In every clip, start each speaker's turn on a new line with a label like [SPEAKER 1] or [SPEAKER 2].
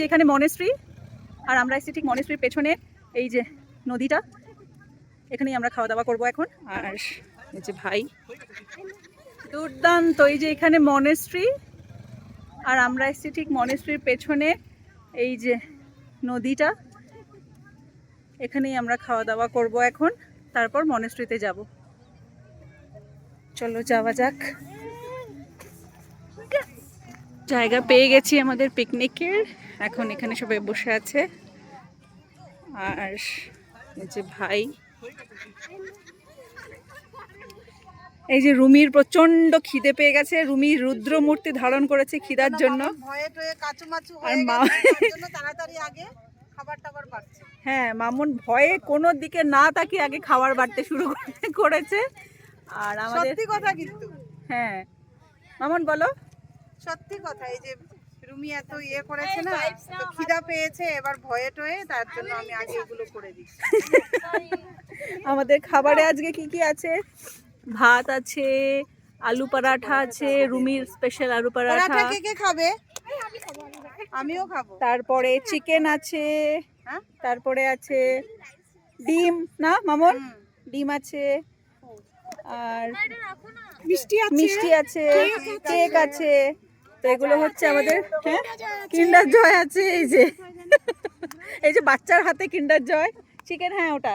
[SPEAKER 1] যে এখানে মনেশ্রী আর আমরা এসেছি ঠিক মনেশ্রীর পেছনে, এই যে নদীটা। এখানেই আমরা খাওয়া দাওয়া করব এখন। আর এই যে ভাই। দুর্দান্ত, এই যে এখানে মনেশ্রী আর আমরা এসেছি ঠিক মনেশ্রীর পেছনে, এই যে নদীটা। এখানেই আমরা খাওয়া দাওয়া করব এখন। তারপর মনেশ্রীতে যাব। চলো যাওয়া যাক। জায়গা পেয়ে গেছি আমাদের পিকনিকের এখন এখানে সবাই বসে আছে। আর এই যে ভাই। এই যে রুমির প্রচণ্ড খিদে পেয়ে গেছে। রুমি রুদ্র মূর্তি ধারণ করেছে খিদার জন্য। আর মা- হ্যাঁ মামুন ভয়ে কোনো দিকে না তাকিয়ে আগে খাবার বাড়তে শুরু করে- করেছে। আর আমাদের
[SPEAKER 2] সত্যি কথা কিন্তু।
[SPEAKER 1] হ্যাঁ। মামুন বলো।
[SPEAKER 2] সত্যি কথা এই যে রুমি এত ইয়ে করেছে না তো খিদা পেয়েছে এবার ভয়ে টয়ে তার জন্য আমি আগে এগুলো করে দিচ্ছি
[SPEAKER 1] আমাদের খাবারে আজকে কি কি আছে? ভাত আছে আলু পরাঠা আছে রুমির স্পেশাল আলু পরাঠা।
[SPEAKER 2] কে কে খাবে? আমিও খাব।
[SPEAKER 1] তারপরে চিকেন আছে
[SPEAKER 2] হ্যাঁ?
[SPEAKER 1] তারপরে আছে ডিম না মামুন। ডিম আছে আর
[SPEAKER 2] মিষ্টি
[SPEAKER 1] মিষ্টি আছে। কেক আছে। তো এগুলো হচ্ছে আমাদের কিন্ডার জয় আছে এই যে। এই যে বাচ্চার হাতে কিন্ডার জয়। চিকেন হ্যাঁ ওটা।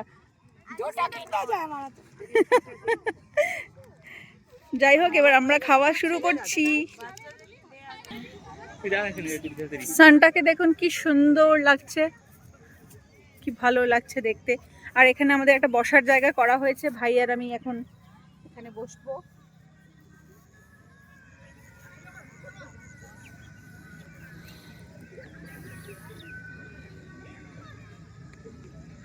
[SPEAKER 1] যাই হোক এবার আমরা খাওয়া শুরু করছি। সানটাকে দেখুন কি সুন্দর লাগছে। কি ভালো লাগছে দেখতে। আর এখানে আমাদের একটা বসার জায়গা করা হয়েছে। ভাই আর আমি এখন এখানে বসবো।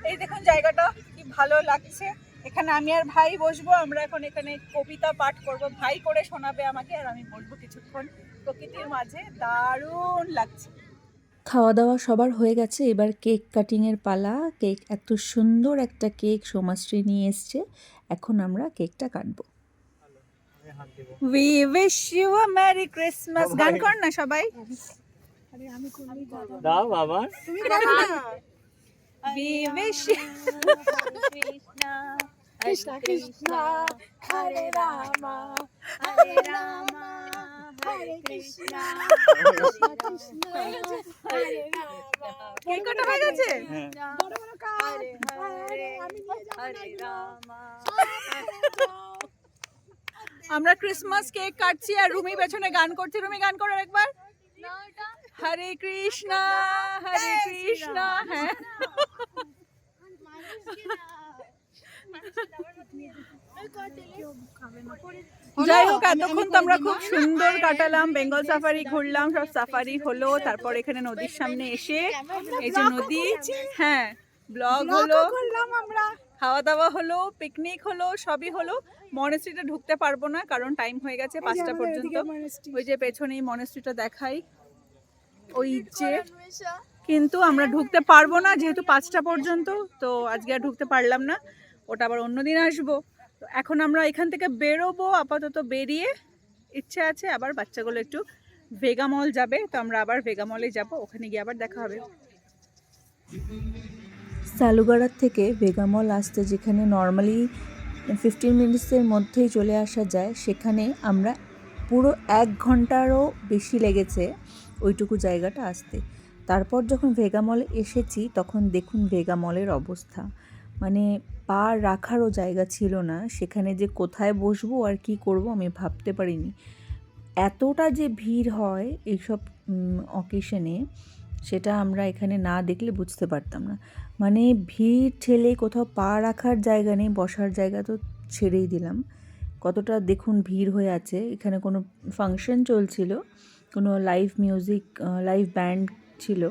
[SPEAKER 1] এই দেখুন জায়গাটা কি ভালো লাগছে। এখানে আমি আর ভাই বসবো আমরা এখন এখানে কবিতা পাঠ করব। ভাই করে শোনাবে আমাকে আর আমি বলব কিছুক্ষণ। প্রকৃতির মাঝে দারুণ লাগছে।
[SPEAKER 3] খাওয়া দাওয়া সবার হয়ে গেছে। এবার কেক কাটিংয়ের পালা। কেক এত সুন্দর একটা কেক সোমাশ্রী নিয়ে এসছে। এখন আমরা কেকটা কাটবো।
[SPEAKER 1] We wish you a merry Christmas গান কর না সবাই।
[SPEAKER 4] দাও বাবা।
[SPEAKER 2] তুমি করো না
[SPEAKER 1] we wish
[SPEAKER 5] Krishna Krishna Hare Rama Hare Rama Hare Krishna Krishna Krishna Hare Rama
[SPEAKER 1] cake কাটা হয়ে গেছে?
[SPEAKER 5] বড় বড় কাজ আমি নিয়ে যাব
[SPEAKER 1] আমরা ক্রিসমাস কেক কাটছি আর রুমি পেছনে গান করছি। রুমি গান করো একবার হরে কৃষ্ণ হরে কৃষ্ণ হ্যাঁ। যাই হোক এতক্ষণ তো আমরা খুব সুন্দর কাটালাম বেঙ্গল সাফারি ঘুরলাম সব সাফারি হলো তারপর এখানে নদীর সামনে এসে এই যে নদী হ্যাঁ ব্লগ হলো
[SPEAKER 2] আমরা।
[SPEAKER 1] খাওয়া দাওয়া হলো পিকনিক হলো সবই হলো। মনেস্ট্রিতে ঢুকতে পারব না কারণ টাইম হয়ে গেছে পাঁচটা পর্যন্ত। ওই যে পেছনেই মনেস্ট্রিটা দেখাই। ওই যে কিন্তু আমরা ঢুকতে পারব না যেহেতু পাঁচটা পর্যন্ত তো আজকে আর ঢুকতে পারলাম না। ওটা আবার অন্যদিন আসব। তো এখন আমরা এখান থেকে বেরোবো আপাতত বেরিয়ে ইচ্ছে আছে আবার বাচ্চাগুলো একটু ভেগামল যাবে তো আমরা আবার ভেগামলে যাব ওখানে গিয়ে আবার দেখা হবে।
[SPEAKER 3] সালুগাড়ার থেকে বেগামল আসতে যেখানে নর্মালি ফিফটিন মিনিটসের মধ্যেই চলে আসা যায় সেখানে আমরা পুরো এক ঘন্টারও বেশি লেগেছে। ওইটুকু জায়গাটা আসতে। তারপর যখন ভেগামলে এসেছি, তখন দেখুন ভেগামলের অবস্থা। মানে পা রাখারও জায়গা ছিল না। সেখানে যে কোথায় বসবো আর কি করব আমি ভাবতে পারিনি। এতটা যে ভিড় হয় এইসব অকেশনে সেটা আমরা এখানে না দেখলে বুঝতে পারতাম না। মানে ভিড় ঠেলে কোথাও পা রাখার জায়গা নেই, বসার জায়গা তো ছেড়েই দিলাম। কতটা দেখুন ভিড় হয়ে আছে। এখানে কোনো ফাংশন চলছিল। কোনো লাইভ মিউজিক লাইভ ব্যান্ড ছিল।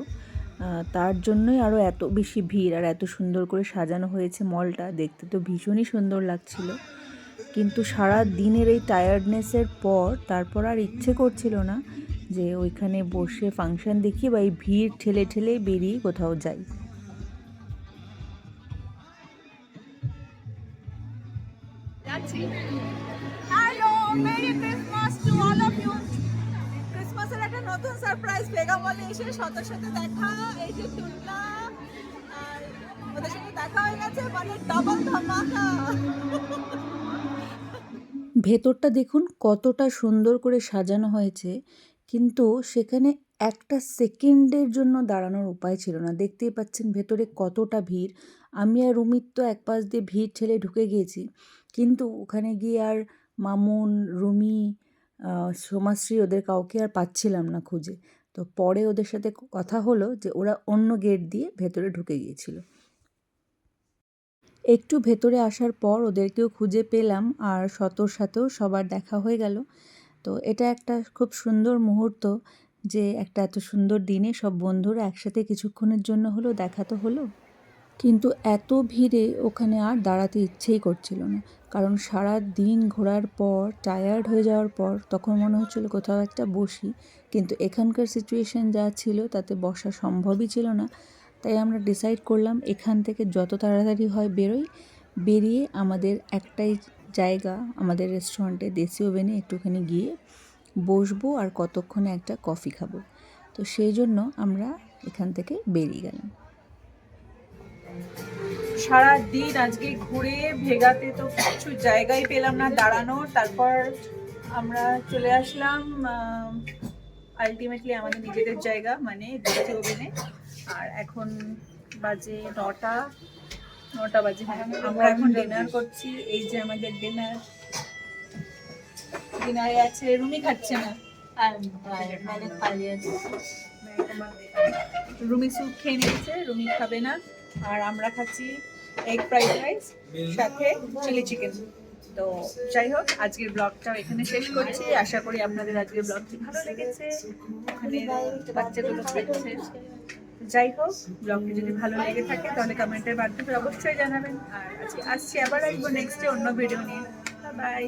[SPEAKER 3] তার জন্যই আরও এত বেশি ভিড় আর এত সুন্দর করে সাজানো হয়েছে মলটা। দেখতে তো ভীষণই সুন্দর লাগছিল। কিন্তু সারা দিনের এই টায়ার্ডনেসের পর তারপর আর ইচ্ছে করছিল না যে ওইখানে বসে ফাংশন দেখি বা এই ভিড় ঠেলে ঠেলে বেরিয়ে কোথাও যাই।
[SPEAKER 1] টু অল অফ ইউ ক্রিসমাসের একটা নতুন সারপ্রাইজ মলে এসে শতের সাথে দেখা, এই যে তুলনা ওদের সাথে দেখা হয়ে গেছে মানে ডাবল ধামাকা।
[SPEAKER 3] ভেতরটা দেখুন কতটা সুন্দর করে সাজানো হয়েছে, কিন্তু সেখানে একটা সেকেন্ডের জন্য দাঁড়ানোর উপায় ছিল না। দেখতেই পাচ্ছেন ভেতরে কতটা ভিড়। আমি আর রুমিত তো এক পাশ দিয়ে ভিড় ঠেলে ঢুকে গিয়েছি, কিন্তু ওখানে গিয়ে আর মামুন, রুমি সোমাশ্রী ওদের কাউকে আর পাচ্ছিলাম না খুঁজে। তো পরে ওদের সাথে কথা হলো যে ওরা অন্য গেট দিয়ে ভেতরে ঢুকে গিয়েছিল। একটু ভেতরে আসার পর ওদেরকেও খুঁজে পেলাম আর শতর সাথেও সবার দেখা হয়ে গেল। তো এটা একটা খুব সুন্দর মুহূর্ত যে একটা এত সুন্দর দিনে সব বন্ধুরা একসাথে কিছুক্ষণের জন্য হলো, দেখা তো হলো। কিন্তু এত ভিড়ে ওখানে আর দাঁড়াতে ইচ্ছেই করছিল না। কারণ সারা দিন ঘোরার পর টায়ার্ড হয়ে যাওয়ার পর, তখন মনে হচ্ছিল কোথাও একটা বসি। কিন্তু এখানকার সিচুয়েশন যা ছিল, তাতে বসা সম্ভবই ছিল না। তাই আমরা ডিসাইড করলাম, এখান থেকে যত তাড়াতাড়ি হয় বেরোই। বেরিয়ে আমাদের একটাই জায়গা, আমাদের রেস্টুরেন্টে দেশি ওভেনে একটুখানি গিয়ে বসবো আর কতক্ষণে একটা কফি খাব। তো সেই জন্য আমরা এখান থেকে বেরিয়ে গেলাম।
[SPEAKER 1] সারা দিন আজকে ঘুরে ভেগাতে তো কিছু জায়গায় পেলাম না দাঁড়ানোর। তারপর আমরা চলে আসলাম আলটিমেটলি আমাদের নিজেদের জায়গা মানে দেশি ওভেনে। আর এখন বাজে নটা নটা বাজে হ্যাঁ। আমরা এখন ডিনার করছি এই যে আমাদের ডিনার ডিনারে আছে রুমি খাচ্ছে না। রুমি স্যুপ খেয়ে নিয়েছে রুমি খাবে না। আর আমরা খাচ্ছি এগ ফ্রাইড রাইস সাথে চিলি চিকেন তো যাই হোক আজকের ব্লগটাও এখানে শেষ করছি। আশা করি আপনাদের আজকের ব্লগটি ভালো লেগেছে। ওখানে বাচ্চাগুলো খেলছে। যাই হোক ব্লগটি যদি ভালো লেগে থাকে, তাহলে কমেন্টের মাধ্যমে অবশ্যই জানাবেন। আর আজকে আসছি আবার আসব নেক্সটে অন্য ভিডিও নিয়ে। বাই